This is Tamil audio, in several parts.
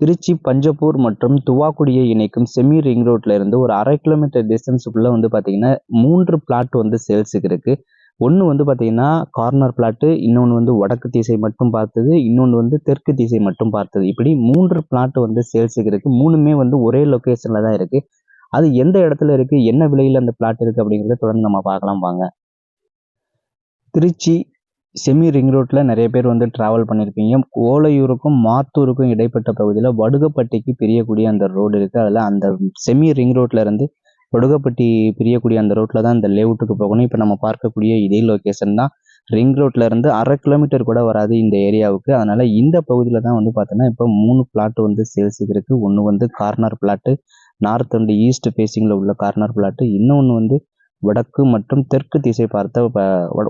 திருச்சி பஞ்சப்பூர் மற்றும் துவாக்குடியை இணைக்கும் செமி ரிங் ரோட்ல இருந்து ஒரு அரை கிலோமீட்டர் டிஸ்டன்ஸுக்குள்ள வந்து பார்த்தீங்கன்னா மூன்று பிளாட் வந்து சேல்ஸுக்கு இருக்கு. ஒன்று வந்து பார்த்தீங்கன்னா கார்னர் பிளாட்டு இன்னொன்று வந்து வடக்கு திசை மட்டும் பார்த்தது இன்னொன்று வந்து தெற்கு திசை மட்டும் பார்த்தது. இப்படி மூன்று பிளாட் வந்து சேல்ஸுக்கு இருக்கு. மூணுமே வந்து ஒரே லொக்கேஷனில் தான் இருக்கு. அது எந்த இடத்துல இருக்கு? என்ன விலையில் அந்த பிளாட் இருக்கு அப்படிங்கிறத தொடர்ந்து நம்ம பார்க்கலாம் வாங்க. திருச்சி செமி ரிங் ரோட்டில் நிறைய பேர் வந்து ட்ராவல் பண்ணியிருப்பீங்க ஓலையூருக்கும் மாத்தூருக்கும் இடைப்பட்ட பகுதியில் வடுகப்பட்டிக்கு பிரியக்கூடிய அந்த ரோடு இருக்குது அதில் அந்த செமி ரிங் ரோட்டில் இருந்து வடுகப்பட்டி பிரியக்கூடிய அந்த ரோட்டில் தான் இந்த லேவுட்டுக்கு போகணும். இப்போ நம்ம பார்க்கக்கூடிய இதே லொக்கேஷன் தான். ரிங் ரோட்டில் இருந்து அரை கிலோமீட்டர் கூட வராது இந்த ஏரியாவுக்கு. அதனால் இந்த பகுதியில் தான் வந்து பார்த்தோன்னா இப்போ மூணு பிளாட் வந்து சேல்ஸுக்கு இருக்குது ஒன்று வந்து corner plot north and east ஃபேஸிங்கில் உள்ள கார்னர் பிளாட்டு இன்னொன்று வந்து வடக்கு மற்றும் தெற்கு திசை பார்த்த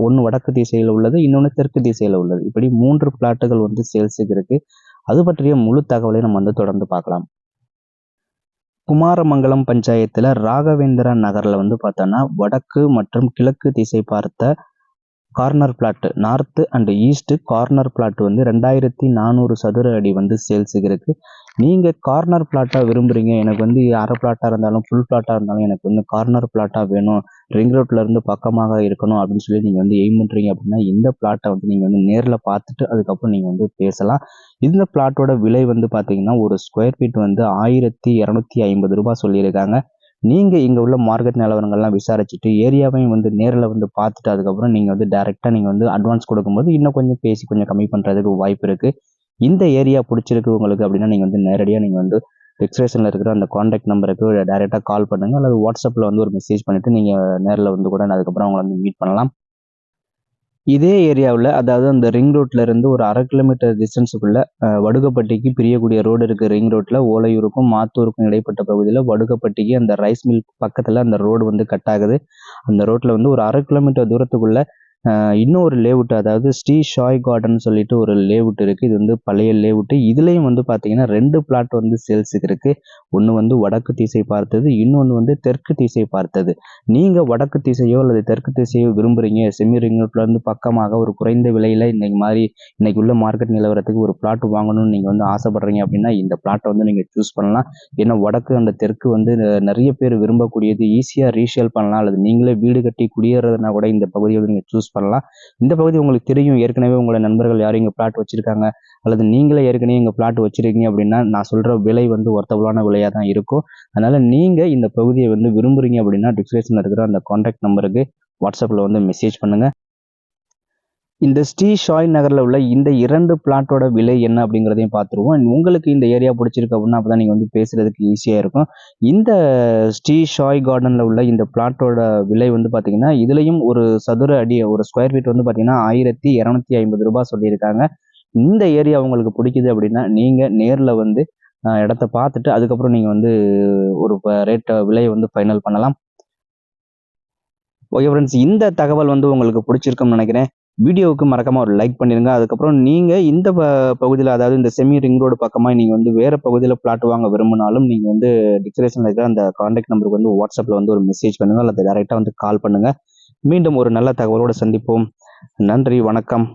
ஒன்று வடக்கு திசையில் உள்ளது இன்னொன்று தெற்கு திசையில் உள்ளது. இப்படி மூன்று பிளாட்டுகள் வந்து சேல்ஸுக்கு இருக்கு. அது பற்றிய முழு தகவலை நம்ம வந்து தொடர்ந்து பார்க்கலாம். குமாரமங்கலம் பஞ்சாயத்தில் ராகவேந்திரா நகரில் வந்து பார்த்தோன்னா வடக்கு மற்றும் கிழக்கு திசை பார்த்த corner plot north and east corner plot வந்து ரெண்டாயிரத்தி நானூறு சதுர அடி வந்து சேல்ஸுக்கு இருக்கு. நீங்கள் கார்னர் பிளாட்டாக விரும்புகிறீங்க எனக்கு வந்து அரை பிளாட்டாக இருந்தாலும் ஃபுல் பிளாட்டாக இருந்தாலும் எனக்கு வந்து கார்னர் பிளாட்டாக வேணும். ரிங் ரோட்லேருந்து பக்கமாக இருக்கணும் அப்படின்னு சொல்லி நீங்கள் வந்து எய்ம் பண்ணுறீங்க அப்படின்னா இந்த பிளாட்டை வந்து நீங்கள் வந்து நேரில் பார்த்துட்டு அதுக்கப்புறம் நீங்கள் வந்து பேசலாம். இந்த பிளாட்டோட விலை வந்து பார்த்தீங்கன்னா ஒரு ஸ்கொயர் ஃபீட் வந்து ஆயிரத்தி இரநூத்தி ஐம்பது ரூபாய் சொல்லியிருக்காங்க. நீங்கள் இங்கே உள்ள மார்க்கெட் நிலவரங்கள்லாம் விசாரிச்சுட்டு ஏரியாவையும் வந்து நேரில் வந்து பார்த்துட்டு அதுக்கப்புறம் நீங்கள் வந்து டேரெக்டாக நீங்கள் வந்து அட்வான்ஸ் கொடுக்கும்போது இன்னும் கொஞ்சம் பேசி கொஞ்சம் கம்மி பண்ணுறதுக்கு வாய்ப்பு இருக்குது இந்த ஏரியா பிடிச்சிருக்கு உங்களுக்கு அப்படின்னா நீங்கள் வந்து நேரடியாக நீங்கள் வந்து டிஸ்கிரிப்ஷனில் இருக்கிற அந்த காண்டாக்ட் நம்பருக்கு டேரெக்டாக கால் பண்ணுங்கள் அல்லது வாட்ஸ்அப்பில் வந்து ஒரு மெசேஜ் பண்ணிவிட்டு நீங்கள் நேரில் வந்து கூட அதுக்கப்புறம் அவங்களை வந்து மீட் பண்ணலாம். இதே ஏரியாவில் அதாவது அந்த ரிங் ரோட்ல இருந்து ஒரு அரை கிலோமீட்டர் டிஸ்டன்ஸுக்குள்ள வடுகப்பட்டிக்கு பிரியக்கூடிய ரோடு இருக்குது ரிங் ரோட்டில் ஓலையூருக்கும் மாத்தூருக்கும் இடைப்பட்ட பகுதியில் வடுகப்பட்டிக்கு அந்த ரைஸ் மில் பக்கத்தில் அந்த ரோடு வந்து கட் ஆகுது. அந்த ரோட்டில் வந்து ஒரு அரை கிலோமீட்டர் தூரத்துக்குள்ள இன்னும் ஒரு லேவுட் அதாவது ஸ்ரீ ஷாய் கார்டன் சொல்லிட்டு ஒரு லேவுட் இருக்குது இது வந்து பழைய லேவுட் இதுலேயும் வந்து பார்த்தீங்கன்னா ரெண்டு பிளாட் வந்து சேல்ஸுக்கு இருக்குது ஒன்று வந்து வடக்கு திசை பார்த்தது இன்னொன்று வந்து தெற்கு திசை பார்த்தது. நீங்கள் வடக்கு திசையோ அல்லது தெற்கு திசையோ விரும்புகிறீங்க செமி ரிங்லேருந்து பக்கமாக ஒரு குறைந்த விலையில் இன்னைக்கு மாதிரி இன்னைக்கு உள்ள மார்க்கெட் நிலவரத்துக்கு ஒரு பிளாட் வாங்கணும்னு நீங்கள் வந்து ஆசைப்படுறீங்க அப்படின்னா இந்த பிளாட்டை வந்து நீங்கள் சூஸ் பண்ணலாம். ஏன்னா வடக்கு அந்த தெற்கு வந்து நிறைய பேர் விரும்பக்கூடியது ஈஸியாக ரீசேல் பண்ணலாம். அல்லது நீங்களே வீடு கட்டி குடியேறதுனா கூட இந்த பகுதியை வந்து நீங்கள் சூஸ் பண்ணலாம். இந்த பகுதி உங்களுக்கு தெரியும். ஏற்கனவே உங்களோட நண்பர்கள் யாரும் இங்கே பிளாட் வச்சிருக்காங்க. அல்லது நீங்களே ஏற்கனவே இங்கே பிளாட் வச்சிருக்கீங்க அப்படின்னா நான் சொல்கிற விலை வந்து ஒர்த்தபுளான விலையாக தான் இருக்கும். அதனால் நீங்கள் இந்த பகுதியை வந்து விரும்புகிறீங்க அப்படின்னா டிஸ்கிரிப்ஷனில் இருக்கிற அந்த காண்டாக்ட் நம்பருக்கு வாட்ஸ்அப்பில் வந்து மெசேஜ் பண்ணுங்கள் இந்த ஸ்ரீ ஷாய் நகரில் உள்ள இந்த இரண்டு பிளாட்டோட விலை என்ன அப்படிங்கிறதையும் பார்த்துருவோம். உங்களுக்கு இந்த ஏரியா பிடிச்சிருக்கு அப்படின்னா அப்போ தான் நீங்கள் வந்து பேசுகிறதுக்கு ஈஸியாக இருக்கும். இந்த ஸ்ரீ ஷாய் கார்டனில் உள்ள இந்த பிளாட்டோட விலை வந்து பார்த்தீங்கன்னா இதுலேயும் ஒரு சதுர அடி ஒரு ஸ்கொயர் ஃபீட் வந்து பார்த்தீங்கன்னா ஆயிரத்தி இரநூத்தி ஐம்பது ரூபாய் சொல்லியிருக்காங்க. இந்த ஏரியா உங்களுக்கு பிடிக்குது அப்படின்னா நீங்கள் நேரில் வந்து இடத்த பார்த்துட்டு அதுக்கப்புறம் நீங்கள் வந்து ஒரு ரேட்டை விலையை வந்து ஃபைனல் பண்ணலாம். ஓகே ஃப்ரெண்ட்ஸ் இந்த தகவல் வந்து உங்களுக்கு பிடிச்சிருக்கும்னு நினைக்கிறேன். வீடியோவுக்கு மறக்காமல் ஒரு லைக் பண்ணிடுங்க அதுக்கப்புறம் நீங்கள் இந்த பகுதியில் அதாவது இந்த செமி ரிங் ரோடு பக்கமாக நீங்கள் வந்து வேறு பகுதியில் பிளாட் வாங்க விரும்பினாலும் நீங்கள் வந்து டிஸ்கிரிப்ஷன்ல இருக்கிற அந்த காண்டாக்ட் நம்பருக்கு வந்து வாட்ஸ்அப்பில் வந்து ஒரு மெசேஜ் பண்ணுங்கள் அல்லது டேரெக்டாக வந்து கால் பண்ணுங்கள் மீண்டும் ஒரு நல்ல தகவலோடு சந்திப்போம். நன்றி வணக்கம்.